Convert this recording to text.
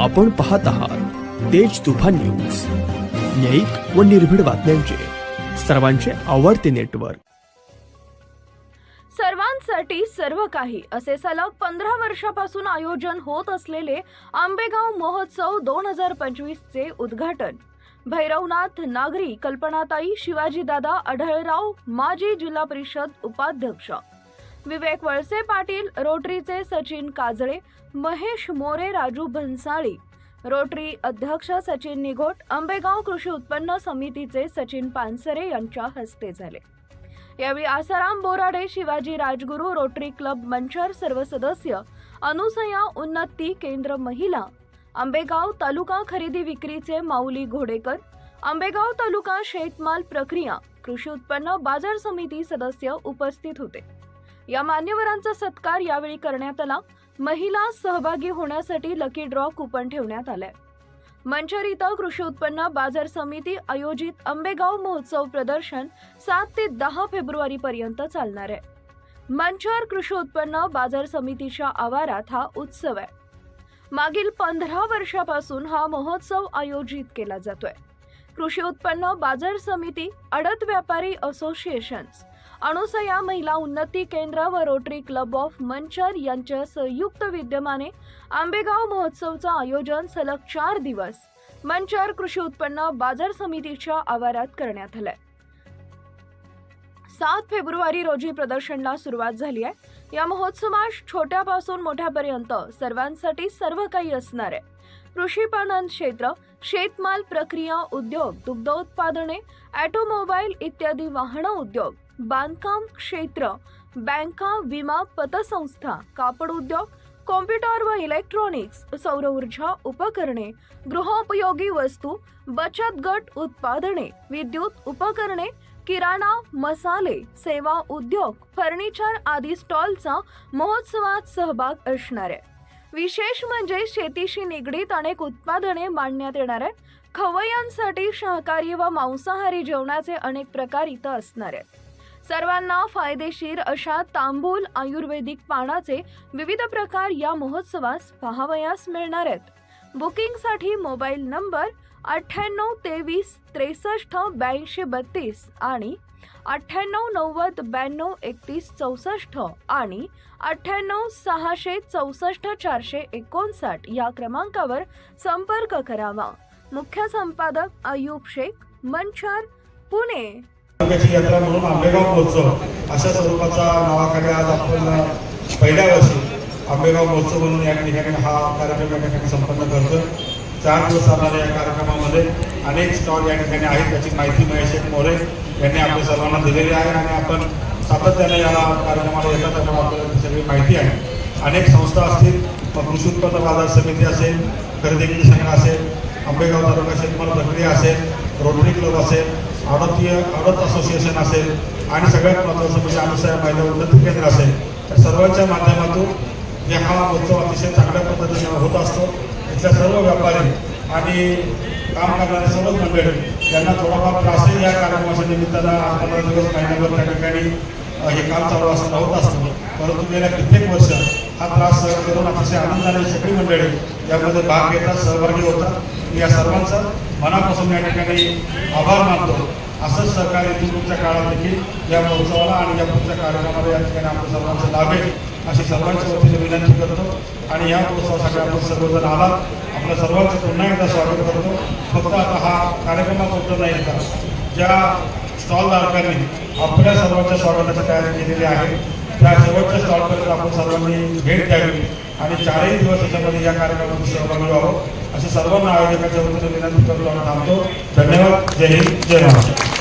आपण पाहत आहात तेज तुफान न्यूज. न्यायिक व निर्भीड बातम्यांचे सर्वांचे आवडते नेटवर्क. सर्वांसाठी सर्व काही असे सलग पंधरा वर्षापासून आयोजन होत असलेले आंबेगाव महोत्सव दोन हजार पंचवीसचे उद्घाटन. भैरवनाथ नागरी कल्पनाताई शिवाजीदादा आढळराव माजी जिल्हा परिषद उपाध्यक्ष. विवेक वळसे पाटील रोटरीचे सचिन काजळे महेश मोरे राजू भन्साळी. रोटरी अध्यक्ष सचिन निघोट आंबेगाव कृषी उत्पन्न समितीचे सचिन पानसरे यांच्या हस्ते झाले. यावेळी आसाराम बोराडे शिवाजी राजगुरू रोटरी क्लब मंचर सर्व सदस्य अनुसया उन्नती केंद्र महिला आंबेगाव तालुका खरेदी विक्रीचे माऊली घोडेकर आंबेगाव तालुका शेतमाल प्रक्रिया कृषी उत्पन्न बाजार समिती सदस्य उपस्थित होते. या मान्यवरांचा सत्कार यावेळी करण्यात आला. महिला सहभागी होण्यासाठी लकी ड्रॉ कुपन ठेवण्यात आलंय. मंचर इथं कृषी उत्पन्न बाजार समिती आयोजित आंबेगाव महोत्सव प्रदर्शन सात ते दहा फेब्रुवारी पर्यंत चालणार आहे. मंचर कृषी उत्पन्न बाजार समितीच्या आवारात हा उत्सव आहे. मागील पंधरा वर्षापासून हा महोत्सव आयोजित केला जातोय. कृषी उत्पन्न बाजार समिती अडत व्यापारी असोसिएशन्स अणुसया महिला उन्नती केंद्र व रोटरी क्लब ऑफ मंचर यांच्या संयुक्त विद्यमाने आंबेगाव महोत्सवचं आयोजन सलग चार दिवस मंचर कृषी उत्पन्न बाजार समितीच्या आवारात करण्यात आलंय. सात फेब्रुवारी रोजी प्रदर्शनला सुरुवात झाली आहे. या महोत्सवास छोट्यापासून मोठ्यापर्यंत सर्वांसाठी सर्व काही असणार आहे. कृषी पणन क्षेत्र शेतमाल प्रक्रिया उद्योग दुग्धोत्पादने ऑटोमोबाईल इत्यादी वाहन उद्योग बांधकाम क्षेत्र बँका विमा पतसंस्था कापड उद्योग कॉम्प्युटर व इलेक्ट्रॉनिक्स सौर ऊर्जा उपकरणे गृहोपयोगी वस्तू बचत गट उत्पादने विद्युत उपकरणे किराणा मसाले सेवा उद्योग फर्निचर आदी स्टॉलचा महोत्सवात सहभाग असणार आहे. विशेष म्हणजे शेतीशी निगडीत अनेक उत्पादने मांडण्यात येणार आहेत. खवय्यांसाठी शाकाहारी व मांसाहारी जेवणाचे अनेक प्रकार इथं असणार आहेत. सर्वांना फायदेशीर अशा तांबूल आयुर्वेदिक पानाचे विविध प्रकार या महोत्सवास पाहावयास मिळणार आहेत. बुकिंगसाठी मोबाईल नंबर अठ्ठ्याण्णव तेवीस त्रेसष्ट ब्याऐंशी बत्तीस आणि अठ्ठ्याण्णव नव्वद ब्याण्णव एकतीस चौसष्ट आणि अठ्ठ्याण्णव सहाशे चौसष्ट चारशे एकोणसाठ या क्रमांकावर संपर्क करावा. मुख्य संपादक अयूब शेख मंचार पुणे. तालुक्याची यात्रा म्हणून आंबेगाव महोत्सव अशा स्वरूपाचा नावाखाली आज आपण पहिल्या वर्षी आंबेगाव महोत्सव म्हणून या ठिकाणी हा कार्यक्रम या ठिकाणी संपन्न करतो चार दिवस चालणाऱ्या या कार्यक्रमामध्ये अनेक स्टॉल या ठिकाणी आहेत त्याची माहिती महेश मोरे यांनी आपल्या सर्वांना दिलेली आहे आणि आपण सातत्याने या कार्यक्रमाला येतात त्यामुळे आपल्याला सगळी माहिती आहे. अनेक संस्था असतील मग कृषी उत्पन्न बाजार समिती असेल खरेदी विक्री संघ असेल आंबेगाव तालुका शेतमाल प्रक्रिया असेल रोटरी क्लब असेल आडतीय आडत असोसिएशन असेल आणि सगळ्यात महत्त्वाचं म्हणजे अनुसया महिला उन्नती केंद्र असेल. त्या सर्वांच्या माध्यमातून जे हा उत्सव अतिशय चांगल्या पद्धतीने होत असतो. इथल्या सर्व व्यापारी आणि काम करणारे सर्व मंडळी यांना थोडाफार त्रासही या कार्यक्रमाच्या निमित्तानं आज पंधरा दिवस महिन्याभर त्या ठिकाणी हे काम चालू असताना होत असतं. परंतु गेल्या कित्येक वर्ष हा त्रास सहन करून अतिशय आनंदाने सगळी मंडळी यामध्ये भाग घेतात सहभागी होतात. या सर्वांचा मनापासून या ठिकाणी आभार मानतो. असंच सहकार्य तुमच्या काळात देखील या महोत्सवाला आणि या पुढच्या कार्यक्रमाला या ठिकाणी आपण सर्वांचं लाभेल अशी सर्वांच्या वतीने विनंती करतो. आणि या महोत्सवासाठी आपण सर्वजण आलात. आपल्या सर्वांचं पुन्हा एकदा स्वागत करतो. फक्त आता हा कार्यक्रमापुरतं नाही का? ज्या स्टॉलधारकांनी आपल्या सर्वांच्या स्वागताची तयारी केलेली आहे त्या शेवटच्या स्टॉलपर्यंत आपण सर्वांनी भेट द्यावी. आणि चारही दिवस त्याच्यामध्ये या कार्यक्रमात सहभागी व्हावं. अशी सर्वांना आयोजकाच्या वतीने विनंती करून थांबतो धन्यवाद. जय हिंद. जय महाराष्ट्र.